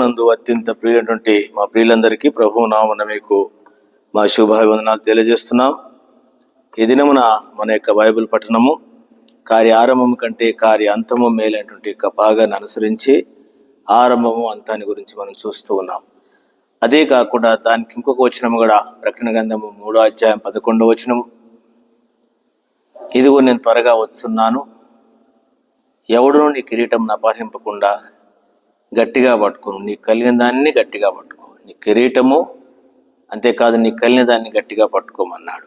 ప్రభునందు అత్యంత ప్రియులైనటువంటి మా ప్రియులందరికీ ప్రభు నామన మీకు మా శుభాభివందనాలు తెలియజేస్తున్నాం. ఈ దినమున మన యొక్క బైబిల్ పఠనము కార్య ఆరంభం కంటే కార్య అంతము మేలైనటువంటి యొక్క భాగాన్ని అనుసరించి ఆరంభము అంతాన్ని గురించి మనం చూస్తూ ఉన్నాం. అదే కాకుండా దానికి ఇంకొక వచనం కూడా ప్రకటన గంధము మూడో అధ్యాయం పదకొండో వచనము. ఇదిగో నేను త్వరగా వస్తున్నాను ఎవడును నీ కిరీటం అపహరింపకుండా గట్టిగా పట్టుకో నీకు కలిగిన దాన్ని గట్టిగా పట్టుకో నీ కిరీటము అంతేకాదు నీ కలిగిన దాన్ని గట్టిగా పట్టుకోమన్నాడు.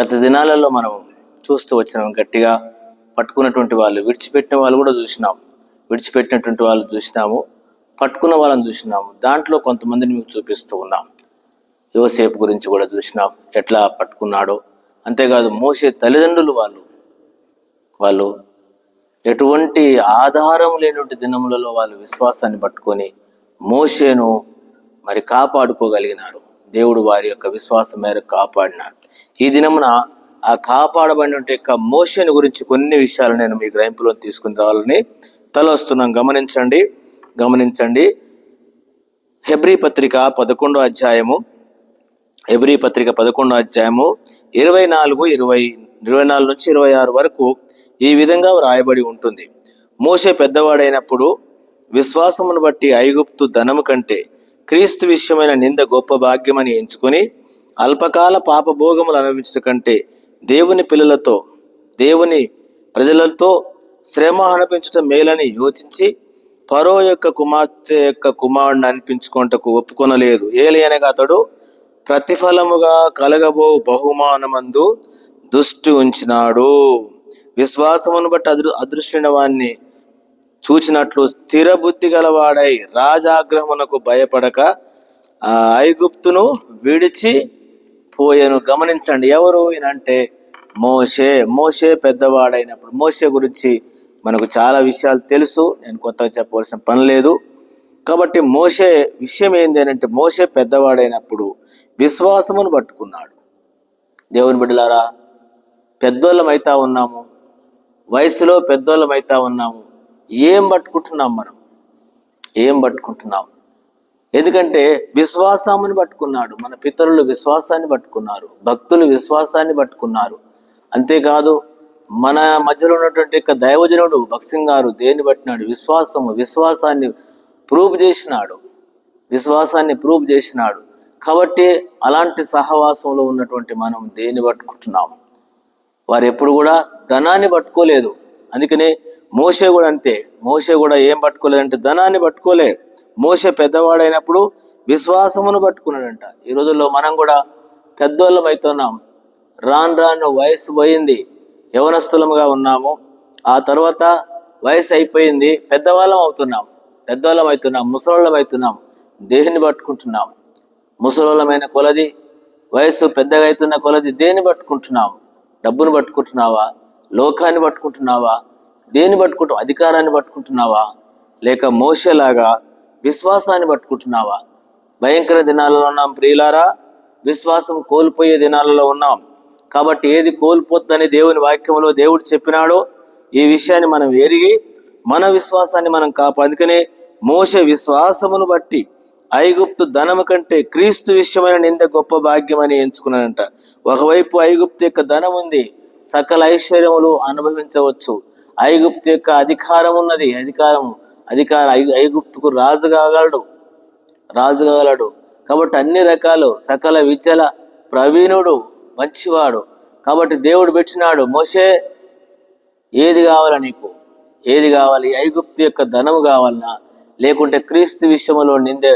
గత దినాలలో మనం చూస్తూ వచ్చినాం గట్టిగా పట్టుకున్నటువంటి వాళ్ళు విడిచిపెట్టిన వాళ్ళు కూడా చూసినాం. విడిచిపెట్టినటువంటి వాళ్ళు చూసినాము పట్టుకున్న వాళ్ళని చూసినాము. దాంట్లో కొంతమందిని మీకు చూపిస్తూ ఉన్నాం. యువసేపు గురించి కూడా చూసినాం. ఎట్లా పట్టుకున్నాడో. అంతేకాదు మోసే తల్లిదండ్రులు వాళ్ళు. వాళ్ళు ఎటువంటి ఆధారం లేనటువంటి దినములలో వాళ్ళు విశ్వాసాన్ని పట్టుకొని మోషేను మరి కాపాడుకోగలిగినారు. దేవుడు వారి యొక్క విశ్వాసం మేరకు కాపాడినారు. ఈ దినమున ఆ కాపాడబడినటువంటి యొక్క మోషేను గురించి కొన్ని విషయాలు నేను మీ గ్రహింపులో తీసుకుని రావాలని తలొస్తున్నాం గమనించండి గమనించండి. హెబ్రీ పత్రిక పదకొండో అధ్యాయము హెబ్రీ పత్రిక పదకొండో అధ్యాయము ఇరవై నాలుగు ఇరవై ఇరవై నాలుగు నుంచి ఇరవై ఆరు వరకు ఈ విధంగా వ్రాయబడి ఉంటుంది. మోసే పెద్దవాడైనప్పుడు విశ్వాసమును బట్టి ఐగుప్తు ధనము కంటే క్రీస్తు విషయమైన నింద గొప్ప భాగ్యమని ఎంచుకొని అల్పకాల పాపభోగములు అనుభవించడం కంటే దేవుని పిల్లలతో దేవుని ప్రజలతో శ్రమ అనిపించడం మేలని యోచించి పరో యొక్క కుమార్తె యొక్క కుమారుడిని అనిపించుకుంటకు ఒప్పుకొనలేదు. ఏలయనగా అతడు ప్రతిఫలముగా కలగబో బహుమానమందు దృష్టి ఉంచినాడు. విశ్వాసమును బట్టి అదృ అదృష్టిన వాణ్ణి చూచినట్లు స్థిర బుద్ధి గలవాడై రాజాగ్రహమునకు భయపడక ఆ ఐగుప్తును విడిచి పోయాను. గమనించండి ఎవరు అంటే మోషే. మోషే పెద్దవాడైనప్పుడు మోషే గురించి మనకు చాలా విషయాలు తెలుసు. నేను కొత్తగా చెప్పవలసిన పని లేదు. కాబట్టి మోషే విషయం ఏంది అని అంటే మోషే పెద్దవాడైనప్పుడు విశ్వాసమును పట్టుకున్నాడు. దేవుని బిడ్డలారా పెద్దోళ్ళం అయితా ఉన్నాము. వయసులో పెద్దోళ్ళం అవుతా ఉన్నాము. ఏం పట్టుకుంటున్నాం మనం? ఏం పట్టుకుంటున్నాం? ఎందుకంటే విశ్వాసాన్ని పట్టుకున్నాడు. మన పితరులు విశ్వాసాన్ని పట్టుకున్నారు. భక్తులు విశ్వాసాన్ని పట్టుకున్నారు. అంతేకాదు మన మధ్యలో ఉన్నటువంటి యొక్క దైవజనుడు భక్సింగ్ గారు దేన్ని పట్టినాడు? విశ్వాసము విశ్వాసాన్ని ప్రూవ్ చేసినాడు. విశ్వాసాన్ని ప్రూవ్ చేసినాడు. కాబట్టి అలాంటి సహవాసంలో ఉన్నటువంటి మనం దేన్ని పట్టుకుంటున్నాం వారు ఎప్పుడు కూడా ధనాన్ని పట్టుకోలేదు. అందుకనే మోసే కూడా అంతే. మోసే కూడా ఏం పట్టుకోలేదంటే ధనాన్ని పట్టుకోలే. మోసే పెద్దవాడైనప్పుడు విశ్వాసమును పట్టుకున్నాడంట. ఈ రోజుల్లో మనం కూడా పెద్దోళ్ళం అవుతున్నాం. రాను రాను వయసు పోయింది. యవనస్తులముగా ఉన్నాము. ఆ తర్వాత వయసు అయిపోయింది. పెద్దవాళ్ళం అవుతున్నాం. పెద్దవాళ్ళం అవుతున్నాం. ముసలోళ్ళం అవుతున్నాం. దేహిని పట్టుకుంటున్నాం? ముసలోళ్ళమైన కొలది వయసు పెద్దగా అవుతున్న కొలది దేన్ని పట్టుకుంటున్నాం? డబ్బును పట్టుకుంటున్నావా? లోకాన్ని పట్టుకుంటున్నావా? దేన్ని పట్టుకుంటావు అధికారాన్ని పట్టుకుంటున్నావా? లేక మోసలాగా విశ్వాసాన్ని పట్టుకుంటున్నావా? భయంకర దినాలలో ఉన్నాం ప్రియులారా. విశ్వాసం కోల్పోయే దినాలలో ఉన్నాం. కాబట్టి ఏది కోల్పోతుందని దేవుని వాక్యంలో దేవుడు చెప్పినాడో ఈ విషయాన్ని మనం ఎరిగి మన విశ్వాసాన్ని మనం కాపా అందుకనే మోస విశ్వాసమును బట్టి ఐగుప్తు ధనము కంటే క్రీస్తు విషయమైన నింద గొప్ప భాగ్యం అని ఒకవైపు ఐగుప్తు యొక్క ధనం ఉంది సకల ఐశ్వర్యములు అనుభవించవచ్చు. ఐగుప్తు యొక్క అధికారం ఉన్నది అధికారం అధికార ఐ- ఐగుప్తుకు రాజు కాగలడు రాజు కాగలడు. కాబట్టి అన్ని రకాలు సకల విద్యల ప్రవీణుడు మంచివాడు. కాబట్టి దేవుడు పెట్టినాడు మోసే ఏది కావాలా నీకు? ఏది కావాలి? ఐగుప్తు యొక్క ధనము కావాలన్నా లేకుంటే క్రీస్తు విషయంలో నిందే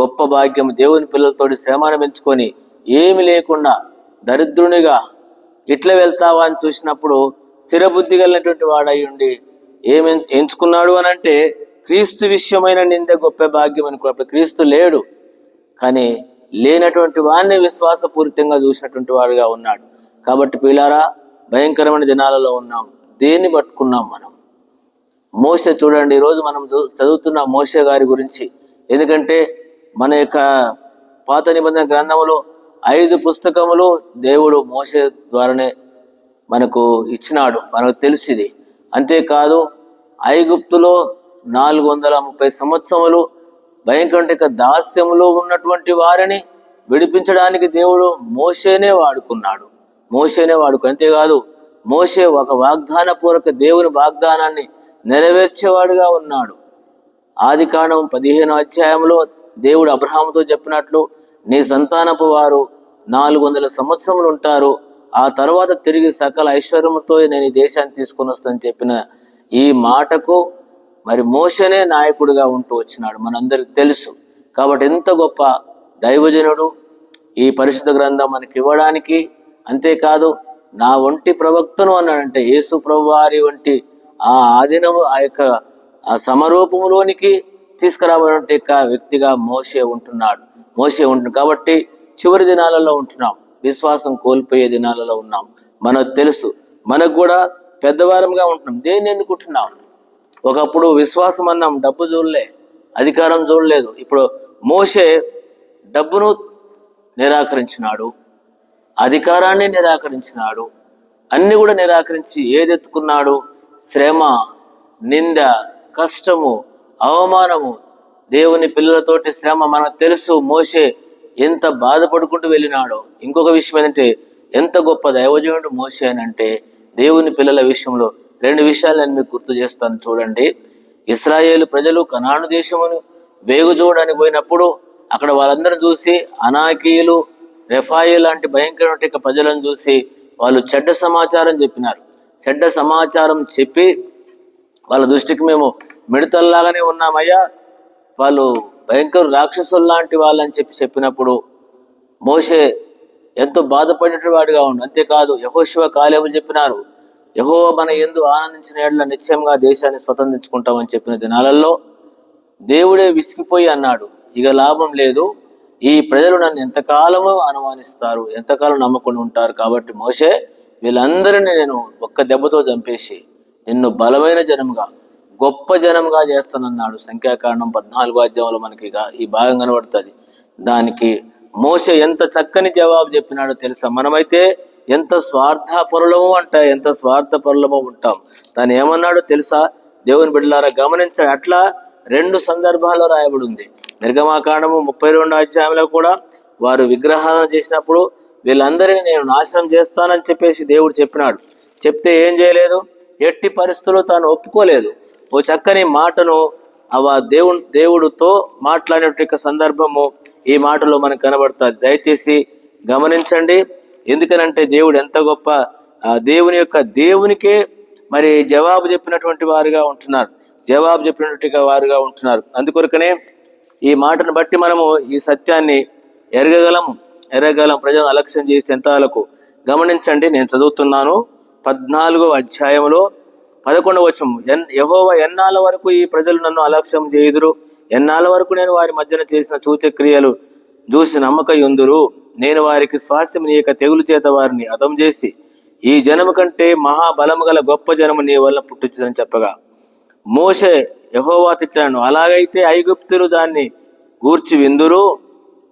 గొప్ప భాగ్యం దేవుని పిల్లలతోటి శ్రమ పెంచుకొని ఏమి లేకుండా దరిద్రునిగా ఇట్లా వెళ్తావా అని చూసినప్పుడు స్థిరబుద్ధి కలిగినటువంటి వాడై ఉండి ఏమి ఎంచుకున్నాడు అని అంటే క్రీస్తు విషయమైన నిందే గొప్ప భాగ్యం అనుకున్నప్పుడు క్రీస్తు లేడు. కానీ లేనటువంటి వాడిని విశ్వాసపూరితంగా చూసినటువంటి వాడుగా ఉన్నాడు. కాబట్టి పిల్లారా భయంకరమైన దినాలలో ఉన్నాం. దేన్ని పట్టుకున్నాం మనం? మోస చూడండి ఈరోజు మనం చదువుతున్న మోస గారి గురించి. ఎందుకంటే మన యొక్క పాత నిబంధన గ్రంథములో ఐదు పుస్తకములు దేవుడు మోసే ద్వారానే మనకు ఇచ్చినాడు మనకు తెలిసింది. అంతేకాదు ఐగుప్తులో నాలుగు వందల ముప్పై సంవత్సరములు భయంకర దాస్యములో ఉన్నటువంటి వారిని విడిపించడానికి దేవుడు మోషేనే వాడుకున్నాడు. మోషేనే వాడుకు అంతేకాదు మోషే ఒక వాగ్దాన పూర్వక దేవుని వాగ్దానాన్ని నెరవేర్చేవాడుగా ఉన్నాడు. ఆది కాండం పదిహేను అధ్యాయంలో దేవుడు అబ్రహాముతో చెప్పినట్లు నీ సంతానపు వారు నాలుగు వందల సంవత్సరములు ఉంటారు ఆ తర్వాత తిరిగి సకల ఐశ్వర్యముతో నేను ఈ దేశాన్ని తీసుకొని వస్తానని చెప్పిన ఈ మాటకు మరి మోషనే నాయకుడిగా ఉంటూ వచ్చినాడు. మనందరికి తెలుసు. కాబట్టి ఎంత గొప్ప దైవజనుడు ఈ పరిశుద్ధ గ్రంథం మనకి ఇవ్వడానికి. అంతేకాదు నా ఒంటి ప్రవక్తను అన్నాడంటే యేసు ప్రభువారి వంటి ఆ ఆధీనము ఆ యొక్క ఆ సమరూపములోనికి తీసుకురాబడిన యొక్క వ్యక్తిగా మోసే ఉంటున్నాడు. మోసే ఉంటుంది కాబట్టి చివరి దినాలలో ఉంటున్నాం. విశ్వాసం కోల్పోయే దినాలలో ఉన్నాం. మనకు తెలుసు. మనకు కూడా పెద్దవారంగా ఉంటున్నాం. దేన్ని ఎన్నుకుంటున్నాం? ఒకప్పుడు విశ్వాసం అన్నాం డబ్బు చూడలే అధికారం చూడలేదు. ఇప్పుడు మోసే డబ్బును నిరాకరించినాడు అధికారాన్ని నిరాకరించినాడు అన్ని కూడా నిరాకరించి ఏదెత్తుకున్నాడు? శ్రమ నింద కష్టము అవమానము దేవుని పిల్లలతోటి శ్రమ. మనకు తెలుసు మోసే ఎంత బాధపడుకుంటూ వెళ్ళినాడో. ఇంకొక విషయం ఏంటంటే ఎంత గొప్ప దైవజనుడు మోసే అని అంటే దేవుని పిల్లల విషయంలో రెండు విషయాలు నేను మీకు గుర్తు చేస్తాను చూడండి. ఇస్రాయేల్ ప్రజలు కనాను దేశమును వేగు చూడడానికి పోయినప్పుడు అక్కడ వాళ్ళందరూ చూసి అనాకీయులు రెఫాయి లాంటి భయంకరమైన ప్రజలను చూసి వాళ్ళు చెడ్డ సమాచారం చెప్పినారు. చెడ్డ సమాచారం చెప్పి వాళ్ళ దృష్టికి మేము మిడతల్లాగానే ఉన్నామయ్యా. వాళ్ళు భయంకర రాక్షసులు లాంటి వాళ్ళని చెప్పి చెప్పినప్పుడు మోషే ఎంతో బాధపడినటువంటి వాడిగా ఉండు. అంతేకాదు యహోశివ కాలేబులు చెప్పినారు యహో మన ఎందు ఆనందించిన ఏళ్ళ నిశ్చయంగా దేశాన్ని స్వతంత్రించుకుంటామని చెప్పిన దినాలలో దేవుడే విసిగిపోయి అన్నాడు. ఇక లాభం లేదు. ఈ ప్రజలు నన్ను ఎంతకాలము అనుమానిస్తారు ఎంతకాలం నమ్మకుండా ఉంటారు కాబట్టి మోషే వీళ్ళందరినీ నేను ఒక్క దెబ్బతో చంపేసి నిన్ను బలమైన జనముగా గొప్ప జనంగా చేస్తానన్నాడు. సంఖ్యాకాండం పద్నాలుగో అధ్యాయంలో మనకి ఈ భాగం కనబడుతుంది. దానికి మోస ఎంత చక్కని జవాబు చెప్పినాడో తెలుసా? మనమైతే ఎంత స్వార్థపరులము అంట ఎంత స్వార్థపరులమో ఉంటాం. దాని ఏమన్నాడో తెలుసా? దేవుని బిడ్డలారా గమనించాడు. అట్లా రెండు సందర్భాల్లో రాయబడి ఉంది నిర్గమాకాండము ముప్పై రెండు అధ్యాయంలో కూడా వారు విగ్రహాలను చేసినప్పుడు వీళ్ళందరినీ నేను నాశనం చేస్తానని చెప్పేసి దేవుడు చెప్పినాడు. చెప్తే ఏం చేయలేదు? ఎట్టి పరిస్థితుల్లో తాను ఒప్పుకోలేదు. ఓ చక్కని మాటను అవ దేవుడు దేవుడితో మాట్లాడిన సందర్భము ఈ మాటలో మనకు కనబడుతుంది. దయచేసి గమనించండి. ఎందుకనంటే దేవుడు ఎంత గొప్ప ఆ దేవుని యొక్క దేవునికే మరి జవాబు చెప్పినటువంటి వారుగా ఉంటున్నారు. జవాబు చెప్పినట్టుగా వారుగా ఉంటున్నారు. అందుకొరకనే ఈ మాటను బట్టి మనము ఈ సత్యాన్ని ఎరగగలం ఎరగగలం ప్రజలు అలక్ష్యం చేసి ఎంతలకు గమనించండి నేను చదువుతున్నాను. పద్నాలుగో అధ్యాయంలో పదకొండవ వచ్చం ఎన్ యహోవ ఎన్నాళ్ళ వరకు ఈ ప్రజలు నన్ను అలక్ష్యం చేయుదురు? ఎన్నాళ్ళ వరకు నేను వారి మధ్యన చేసిన సూచక్రియలు చూసి నమ్మకయుందురు? నేను వారికి స్వాస్థ్యం నీ యొక్క తెగులు చేత వారిని అదం చేసి ఈ జనము కంటే మహాబలము గల గొప్ప జనము నీ వల్ల పుట్టించదని చెప్పగా. మోషే యహోవా తిట్టాను అలాగైతే ఐగుప్తులు దాన్ని గూర్చి విందురు?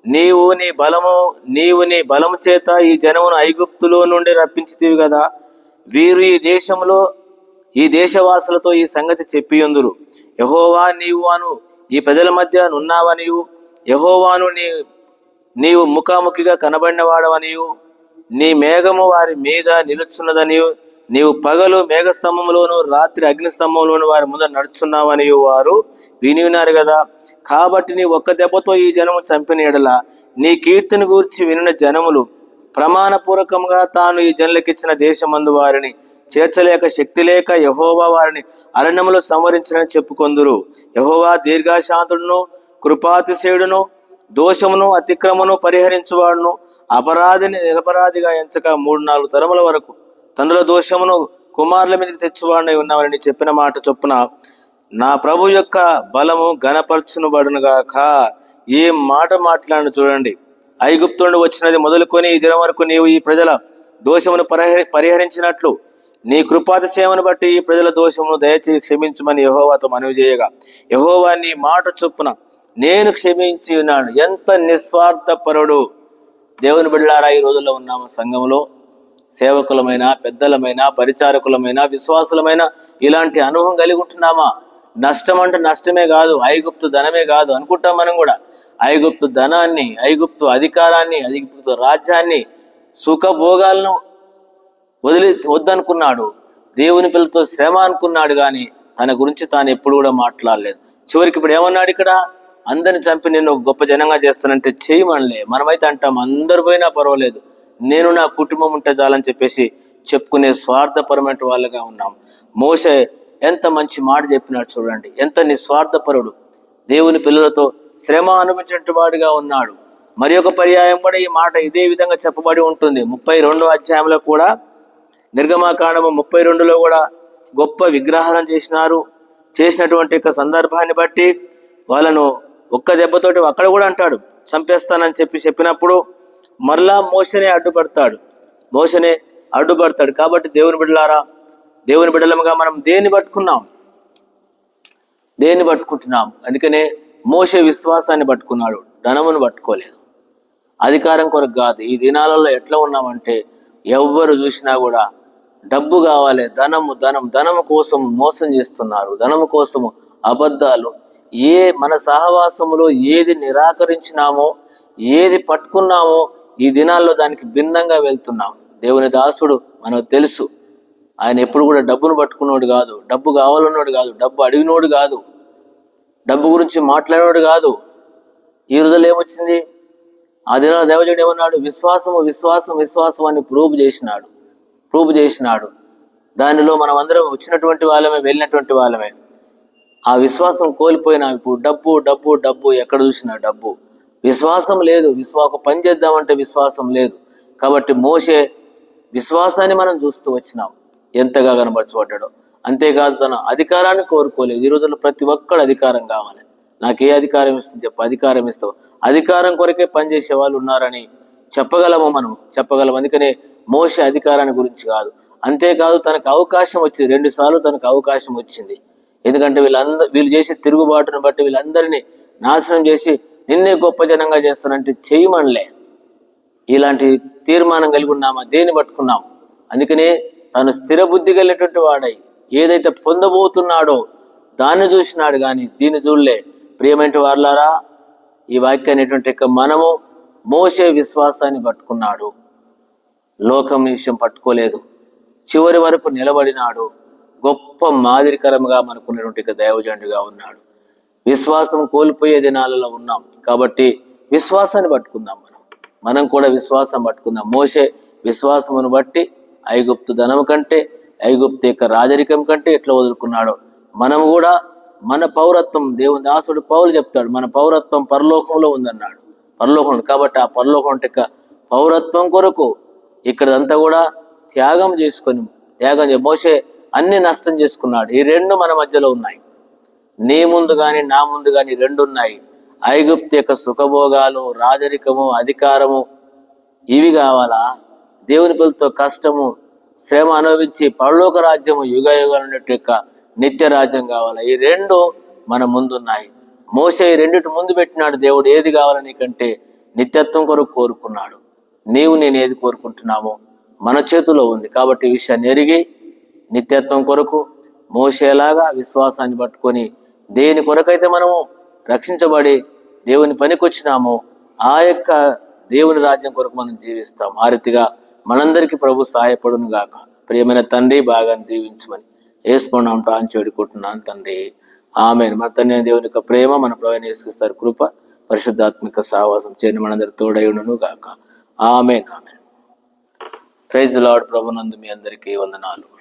నీవు నీ బలము నీవు నీ బలము చేత ఈ జనమును ఐగుప్తులో నుండి రప్పించితివి కదా వీరు ఈ దేశంలో ఈ దేశవాసులతో ఈ సంగతి చెప్పియుందురు. యహోవా నీవు అను ఈ ప్రజల మధ్య నున్నావనియు యహోవాను నీ నీవు ముఖాముఖిగా కనబడినవాడవనియు? నీ మేఘము వారి మీద నిలుచున్నదనియు? నీవు పగలు మేఘస్తంభంలోను రాత్రి అగ్నిస్తంభంలోను వారి ముందర నడుచున్నావని వారు విని ఉన్నారు కదా కాబట్టి నీ ఒక్క దెబ్బతో ఈ జనము చంపిన ఎడల నీ కీర్తిని గూర్చి వినిన జనములు ప్రమాణపూర్వకంగా తాను ఈ జనులకిచ్చిన దేశమందు వారిని చేర్చలేక శక్తి లేక యహోవా వారిని అరణ్యములో సంవరించని చెప్పుకొందురు. యహోవా దీర్ఘశాంతుడును కృపాతిశయుడును దోషమును అతిక్రమను పరిహరించువాడును. అపరాధిని నిరపరాధిగా ఎంచక మూడు నాలుగు తరముల వరకు తండ్రుల దోషమును కుమారుల మీదకి తెచ్చువాడిని ఉన్నామని చెప్పిన మాట చొప్పున నా ప్రభు యొక్క బలము గణపరచును ఈ మాట మాట్లాడిన చూడండి. ఐగుప్తు వచ్చినది మొదలుకొని ఈ దినం వరకు నీవు ఈ ప్రజల దోషమును పరిహరి పరిహరించినట్లు. నీ కృపాతిశయమును బట్టి ఈ ప్రజల దోషమును దయచేసి క్షమించమని యహోవాతో మనవి చేయగా యహోవా నీ మాట చొప్పున నేను క్షమించి ఉన్నాను. ఎంత నిస్వార్థపరుడు. దేవుని బిళ్ళారా ఈ రోజుల్లో ఉన్నాము సంఘంలో సేవకులమైన పెద్దలమైన పరిచారకులమైన విశ్వాసులమైన ఇలాంటి అనుభవం కలిగి ఉంటున్నామా? నష్టం అంటే నష్టమే కాదు ఐగుప్తు ధనమే కాదు అనుకుంటాం మనం కూడా. ఐగుప్తు ధనాన్ని ఐగుప్తు అధికారాన్ని ఐగుప్తు రాజ్యాన్ని సుఖభోగాలను వదిలి వద్దనుకున్నాడు. దేవుని పిల్లతో శ్రమ అనుకున్నాడు కానీ తన గురించి తాను ఎప్పుడు కూడా మాట్లాడలేదు. చివరికి ఇప్పుడు ఏమన్నాడు ఇక్కడ? అందరిని చంపి నేను గొప్ప జనంగా చేస్తానంటే చేయమనలే మనమైతే అంటాం అందరు పోయినా పర్వాలేదు. నేను నా కుటుంబం ఉంటే చాలని చెప్పేసి చెప్పుకునే స్వార్థపరమైన వాళ్ళగా ఉన్నాం. మోసే ఎంత మంచి మాట చెప్పినాడు చూడండి. ఎంత నిస్వార్థపరుడు. దేవుని పిల్లలతో శ్రమ అనుభవించినట్టు వాడుగా ఉన్నాడు. మరి ఒక పర్యాయం కూడా ఈ మాట ఇదే విధంగా చెప్పబడి ఉంటుంది. ముప్పై రెండో అధ్యాయంలో కూడా నిర్గమాకాండము ముప్పై రెండులో కూడా గొప్ప విగ్రహాలను చేసినారు. చేసినటువంటి యొక్క సందర్భాన్ని బట్టి వాళ్ళను ఒక్క దెబ్బతోటి అక్కడ కూడా అంటాడు. చంపేస్తానని చెప్పి చెప్పినప్పుడు మరలా మోసనే అడ్డుపడతాడు. మోసనే అడ్డుపడతాడు. కాబట్టి దేవుని బిడ్డలారా దేవుని బిడ్డలముగా మనం దేన్ని పట్టుకున్నాం? దేన్ని పట్టుకుంటున్నాం? అందుకనే మోసే విశ్వాసాన్ని పట్టుకున్నాడు ధనమును పట్టుకోలేదు. అధికారం కొరకు కాదు ఈ దినాలలో ఎట్లా ఉన్నామంటే ఎవ్వరు చూసినా కూడా డబ్బు కావాలి ధనము ధనం ధనము కోసం మోసం చేస్తున్నారు ధనము కోసము అబద్ధాలు. ఏ మన సహవాసములో ఏది నిరాకరించినామో ఏది పట్టుకున్నామో ఈ దినాల్లో దానికి భిన్నంగా వెళ్తున్నాం. దేవుని దాసుడు మనకు తెలుసు. ఆయన ఎప్పుడు కూడా డబ్బును పట్టుకున్నోడు కాదు డబ్బు కావాలన్నోడు కాదు డబ్బు అడిగినోడు కాదు. డబ్బు గురించి మాట్లాడేవాడు కాదు. ఈ రోజుల్లో ఏమొచ్చింది? ఆ దినాల దేవజుడు ఏమన్నాడు? విశ్వాసము విశ్వాసం విశ్వాసం అని ప్రూవ్ చేసినాడు. ప్రూవ్ చేసినాడు. దానిలో మనం అందరం వచ్చినటువంటి వాళ్ళమే వెళ్ళినటువంటి వాళ్ళమే. ఆ విశ్వాసం కోల్పోయినా ఇప్పుడు. డబ్బు డబ్బు డబ్బు. ఎక్కడ చూసినా డబ్బు. విశ్వాసం లేదు. విశ్వాస పని చేద్దామంటే విశ్వాసం లేదు. కాబట్టి మోసే విశ్వాసాన్ని మనం చూస్తూ వచ్చినాం. ఎంతగా కనబరచబడ్డాడో. అంతేకాదు తన అధికారాన్ని కోరుకోలేదు. ఈ రోజుల్లో ప్రతి ఒక్కడు అధికారం కావాలి. నాకు ఏ అధికారం ఇస్తుంది చెప్పు. అధికారం ఇస్తావు. అధికారం కొరకే పనిచేసే వాళ్ళు ఉన్నారని చెప్పగలము మనం చెప్పగలం అందుకనే మోసే అధికారాన్ని గురించి కాదు. అంతేకాదు తనకు అవకాశం వచ్చింది. రెండు సార్లు తనకు అవకాశం వచ్చింది. ఎందుకంటే వీళ్ళందరూ వీళ్ళు చేసే తిరుగుబాటును బట్టి వీళ్ళందరినీ నాశనం చేసి నిన్నే గొప్ప జనంగా చేస్తానంటే చేయమనలే. ఇలాంటి తీర్మానం కలిగి ఉన్నామా? దేన్ని పట్టుకున్నాము? అందుకనే తను స్థిర బుద్ధి కలిగినటువంటి వాడై ఏదైతే పొందబోతున్నాడో దాన్ని చూసినాడు కానీ దీన్ని చూడలే. ప్రియమైన వార్లారా ఈ వాక్యాన్ని మనము మోసే విశ్వాసాన్ని పట్టుకున్నాడు. లోకం విషయం పట్టుకోలేదు. చివరి వరకు నిలబడినాడు. గొప్ప మాదిరికరంగా మనకున్నటువంటి దైవజండుగా ఉన్నాడు. విశ్వాసం కోల్పోయే దినాలలో ఉన్నాం. కాబట్టి విశ్వాసాన్ని పట్టుకుందాం మనం. మనం కూడా విశ్వాసం పట్టుకుందాం. మోసే విశ్వాసమును బట్టి ఐగుప్తు ధనం కంటే ఐగుప్తు యొక్క రాజరికం కంటే ఎట్లా వదులుకున్నాడో. మనం కూడా మన పౌరత్వం దేవుని దాసుడు పౌలు చెప్తాడు మన పౌరత్వం పరలోకంలో ఉందన్నాడు. పరలోకం కాబట్టి ఆ పరలోకం యొక్క పౌరత్వం కొరకు ఇక్కడంతా కూడా త్యాగం చేసుకొని త్యాగం మోసే అన్ని నష్టం చేసుకున్నాడు. ఈ రెండు మన మధ్యలో ఉన్నాయి. నీ ముందు కానీ నా ముందు కానీ రెండు ఉన్నాయి. ఐగుప్తి యొక్క సుఖభోగాలు రాజరికము అధికారము ఇవి కావాలా? దేవుని పిల్లతో కష్టము శ్రమ అనుభవించి పరలోక రాజ్యము యుగ యుగాలన్నట్టు యొక్క నిత్య రాజ్యం కావాలి? ఈ రెండు మన ముందున్నాయి. మోసే ఈ రెండిటి ముందు పెట్టినాడు. దేవుడు ఏది కావాలని కంటే నిత్యత్వం కొరకు కోరుకున్నాడు. నీవు నేను ఏది కోరుకుంటున్నామో మన చేతిలో ఉంది. కాబట్టి ఈ విషయాన్ని ఎరిగి నిత్యత్వం కొరకు మోసేలాగా విశ్వాసాన్ని పట్టుకొని దేని కొరకైతే మనము రక్షించబడి దేవుని పనికొచ్చినామో ఆ యొక్క దేవుని రాజ్యం కొరకు మనం జీవిస్తాం. ఆ రీతిగా మనందరికీ ప్రభు సహాయపడును గాక. ప్రియమైన తండ్రి బాగా దీవించమని వేసుకున్నాం ప్రాంచి చేడుకుంటున్నాను తండ్రి. ఆమె మన తండ్రి దేవుని యొక్క ప్రేమ మన ప్రవీణ వేసుకొస్తారు కృప పరిశుద్ధాత్మిక సావాసం చేయని మనందరి తోడయుడును గాక. ఆమె ఆమె ప్రైజ్ లార్డ్ ప్రభునందు మీ అందరికీ వందనాలు.